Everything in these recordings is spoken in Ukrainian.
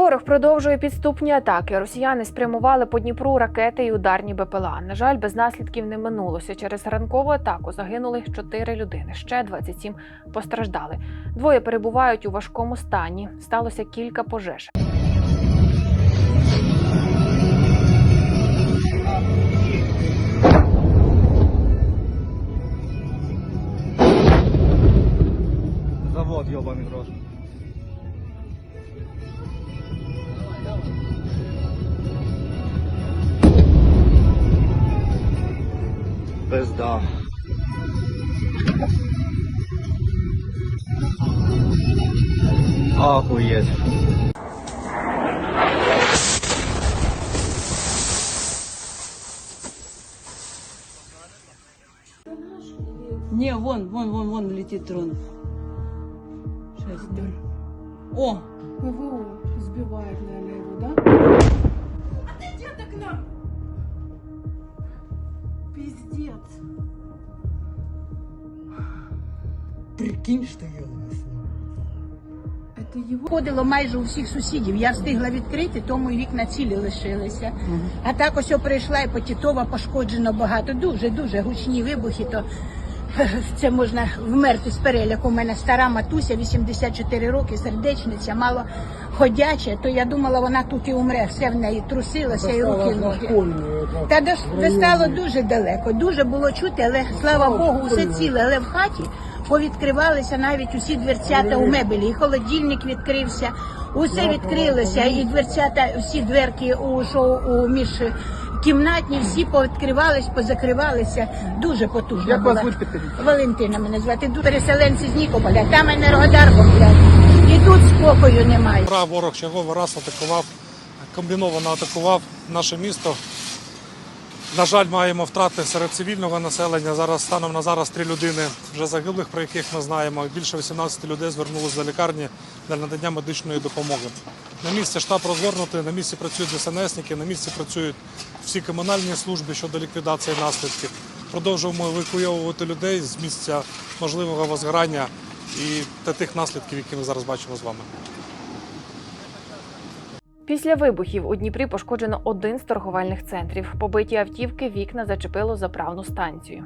Ворог продовжує підступні атаки. Росіяни спрямували по Дніпру ракети і ударні БПЛА. На жаль, без наслідків не минулося. Через ранкову атаку загинули 4 людини. Ще 27 постраждали. Двоє перебувають у важкому стані. Сталося кілька пожеж. Завод, ёбаный в Пизда. Охуеть. Не, вон, вон, вон, вон летит дрон. Сейчас. О, ПВО сбивает, наверное, его, да? Отойди от окна! Пиздец. Я Это его? Ходило майже у всіх сусідів. Я встигла відкрити, тому і вікна цілі лишилися. А так ось прийшла і по Тітова пошкоджено багато. Дуже дуже гучні вибухи. То це можна вмерти з переляку. У мене стара матуся, 84 роки, сердечниця, мало ходяча. То я думала, вона тут і умре. Все в неї трусилося і руки ноги. Та достало дуже далеко. Дуже було чути, але слава Богу, усе ціле. Але в хаті повідкривалися навіть усі дверцята у мебелі. І холодильник відкрився, усе відкрилося, і дверцята, всі дверки у що у між кімнатні, всі повідкривались, позакривалися. Дуже потужно. Як вас звуть, підкажіть? Валентина мене звати. Тут переселенці з Нікополя. Там енергодар бомблять. І тут спокою немає. Вчора ворог черговий раз атакував, комбіновано атакував наше місто. На жаль, маємо втрати серед цивільного населення. Зараз станом на зараз три людини вже загиблих, про яких ми знаємо. Більше 18 людей звернулися до лікарні для надання медичної допомоги. На місці штаб розгорнутий, на місці працюють ДСНСники, на місці працюють всі комунальні служби щодо ліквідації наслідків. Продовжуємо евакуйовувати людей з місця можливого возгорання і та тих наслідків, які ми зараз бачимо з вами. Після вибухів у Дніпрі пошкоджено один з торговельних центрів. Побиті автівки вікна зачепило заправну станцію.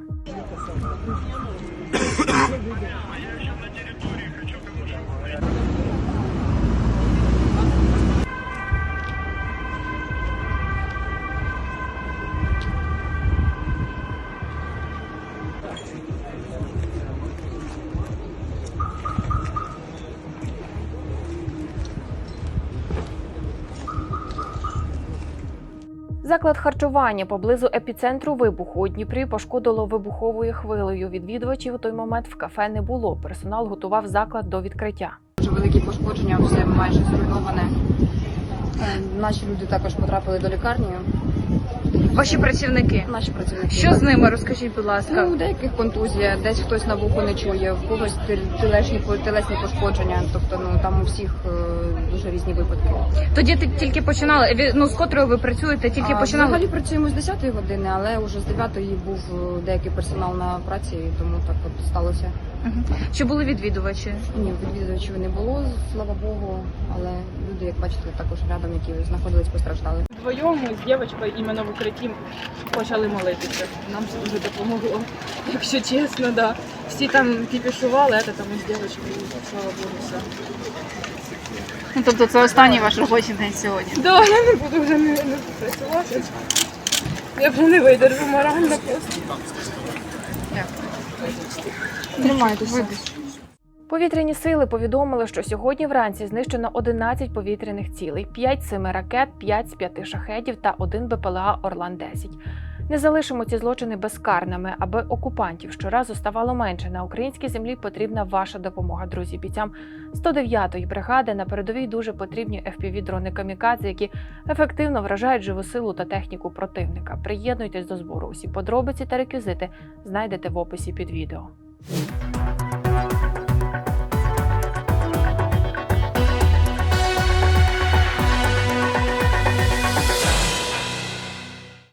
Заклад харчування поблизу епіцентру вибуху у Дніпрі пошкодило вибуховою хвилею. Відвідувачів у той момент в кафе не було. Персонал готував заклад до відкриття. Дуже великі пошкодження, все майже зруйноване. Е, Наші люди також потрапили до лікарні. Ваші працівники. Наші працівники. Що з ними? Розкажіть, будь ласка. Ну, у деяких контузія, десь хтось на вухо не чує, в когось тілесні, тілесні пошкодження. Тобто, ну там у всіх е, дуже різні випадки. Тоді ти тільки починали. Ви- Ну з котрою ви працюєте? Тільки А, починали. Взагалі працюємо з 10 години, але вже з 9 був е, деякий персонал на праці, тому так от сталося. Мгм. Чи були відвідувачі? Ні, відвідувачів не було, слава Богу, але люди, як бачите, також рядом, які знаходились, постраждали. Вдвоєм з дівчинкою іменно в укритті почали молитися. Нам це дуже допомогло, якщо чесно, да. Всі там кіпішували, а це там із дівчинкою, слава Богу, все. Ну тобто це останній ваш робочий день сьогодні. Да, я не буду вже не, не працювати. Я вже не видержу морально просто. Тримайтеся. Повітряні сили повідомили, що сьогодні вранці знищено 11 повітряних цілей, 5 з 7 ракет, 5 з 5 шахедів та 1 БПЛА Орлан-10. Не залишимо ці злочини безкарними, аби окупантів щоразу ставало менше. На українській землі потрібна ваша допомога, друзі. Бійцям 109-ї бригади на передовій дуже потрібні fpv дрони камікадзе, які ефективно вражають живу силу та техніку противника. Приєднуйтесь до збору. Усі подробиці та реквізити знайдете в описі під відео.